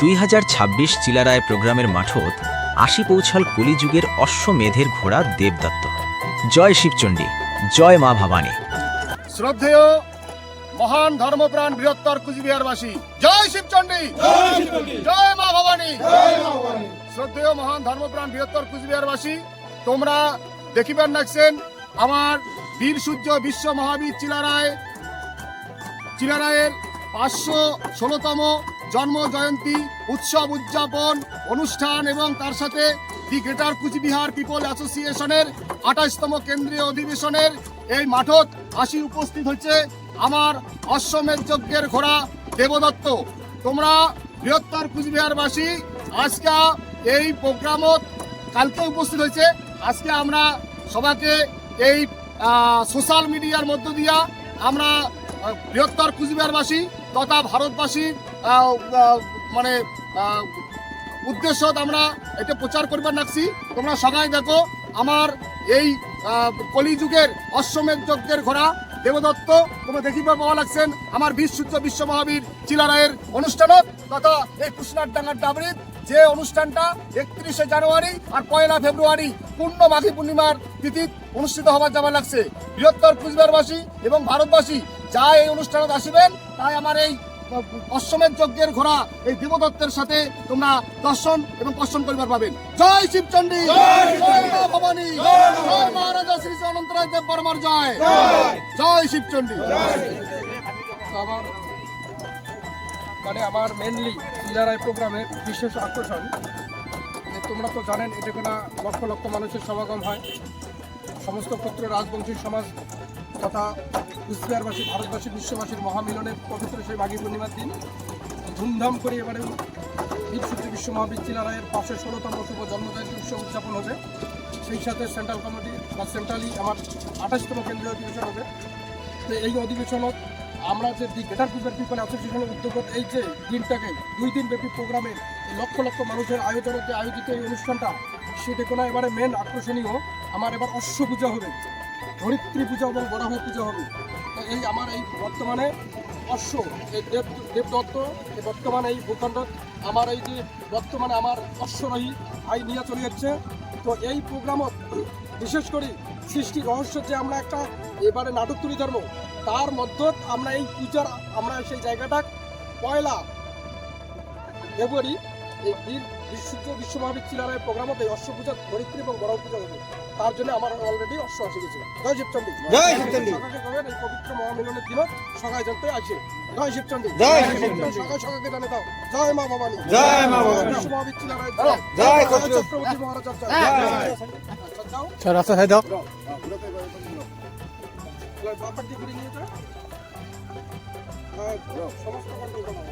দুই হাজার ছাব্বিশ চিলারায় প্রোগ্রামের মাঠত আশি পৌঁছাল কলিযুগের অশ্বমেধের ঘোড়া দেবদত্ত। জয় শিবচণ্ডী জয় মা ভবানী। শ্রদ্ধেয় মহান ধর্মপ্রাণ বৃহত্তর কুচবিহারবাসী জয় শিবচণ্ডী! জয় মা ভবানী! শ্রদ্ধেয় মহান ধর্মপ্রাণ বৃহত্তর কুচবিহারবাসী তোমরা দেখিবার নাকছেন আমার বীর সূর্য বিশ্ব মহাবীর চিলারায় চিলারায়ের পাঁচশো ষোলোতম জন্ম জয়ন্তী, উৎসব উদযাপন, অনুষ্ঠান এবং তার সাথে দি গ্রেটার কুচবিহার পিপল অ্যাসোসিয়েশনের আঠাশতম কেন্দ্রীয় অধিবেশনের এই মাঠত আসি উপস্থিত হচ্ছে আমার অশ্বমেধ যজ্ঞের ঘোড়া দেবদত্ত। তোমরা বৃহত্তর কুচবিহারবাসী, আজকে এই প্রোগ্রামত কালকে উপস্থিত হয়েছে আজকে আমরা সবাইকে এই সোশ্যাল মিডিয়ার মধ্য দিয়া আমরা বৃহত্তর কুচবিহারবাসী তথা ভারতবাসীর মানে আহ, উদ্দেশ্যত আমরা এটা প্রচার করবার নাকছি তোমরা সবাই দেখো আমার এই কলিযুগের অশ্বমেধ যজ্ঞের ঘোড়া দেবদত্ত তোমরা দেখিবা পাওয়া লাগছেন আমার বীর সূর্য বিশ্ব মহাবীর চিলারায়ের অনুষ্ঠানত তথা এই কুশনার ডাঙ্গার ডাবরিত যে অনুষ্ঠানটা একত্রিশে জানুয়ারি আর পয়লা ফেব্রুয়ারি পূর্ণ মাঘী পূর্ণিমার তিথি অনুষ্ঠিত হবার যাবার লাগছে। বৃহত্তর কুচবিহারবাসী এবং ভারতবাসী যা এই অনুষ্ঠানত আসিবেন তাই আমার এই অশ্বমেধ যজ্ঞের ঘোড়া এই দেবদত্তের সাথে তোমরা দর্শন এবং কর্ষণ করিবার পাবেন। জয় শিবচন্ডী! জয় মা ভবানী! জয় মহারাজা শ্রী শ্রী অনন্তরায় দেব বর্মার জয়! জয়! শিবচণ্ডী আমার মানে আমার মেনলি ইলারায় প্রোগ্রামের বিশেষ আকর্ষণ। যে তোমরা তো জানেন এটা কোনো লক্ষ লক্ষ মানুষের সমাগম হয়। সমস্ত পুত্র রাজবংশী সমাজ তথা কুচবিহারবাসী, ভারতবাসী, বিশ্ববাসীর মহামিলনের পবিত্র সেই মাঘী পূর্ণিমার দিন ধুমধাম করে এবারে বীরসূর্য বিশ্ব মহাবিদ্যালয়ের পাশে ষোলোতম শুভ জন্মজয়ন্তী উৎসব উদযাপন হবে। সেই সাথে সেন্ট্রাল কমিটি বা সেন্ট্রালি আমার আঠাশতম কেন্দ্রীয় অধিবেশন হবে। তো এই অধিবেশনত আমরা যে দি গ্রেটার কুচবিহার পিপল অ্যাসোসিয়েশনের উদ্যোগত এই যে দিনটাকে দুই দিন ব্যাপী প্রোগ্রামে লক্ষ লক্ষ মানুষের আয়োজনে যে আয়োজিত এই অনুষ্ঠানটা সেটা কোনো এবারে মেন আকর্ষণীয় আমার এবার অশ্ব পূজা হবে। ধরিত্রী পূজা এবং বরাহ পূজা হবে। তো এই আমার এই বর্তমানে অশ্ব, এই দেব, দেবদত্ত, এই বর্তমানে এই ভূখণ্ড, আমার এই যে বর্তমানে আমার অশ্বরোহী আই নিয়ে চলে যাচ্ছে। তো এই প্রোগ্রামত বিশেষ করে সৃষ্টি রহস্য যে আমরা একটা এবারে নাটক তুলি ধর্ম, তার মধ্যে আমরা এই পূজার, আমরা সেই জায়গাটা পয়লা ফেব্রুয়ারি এই বীর বিশুদ্ধ বিশ্ব মহাবীর চিলারায় প্রোগ্রামতে এই অশ্ব পূজা ধরিত্রী এবং বড় পূজা হবে। তার জন্য আমার অলরেডি অশ্ব আসে গেছে জয় শিবচন্ডী জয় সকালে এই পবিত্র মহামিলনের দিনত সকাল জানতে আসে। জয় শিবচন্ডী জয় শিবচণ্ডী। সকাল সকালকে জানে দাও। জয় মা ভবানী। জয় মা ভবানী। বিশ্ব মহাবীর চিলারায় জয় চক্রবর্তী মহারাজার জয়। জয়। আচ্ছা, যাও স্যার রাস্তা সাইড দাও। এবার বাপার দিকে নিয়ে যা। হ্যাঁ, সমস্ত কন্ট্রোল করো। হ্যাঁ।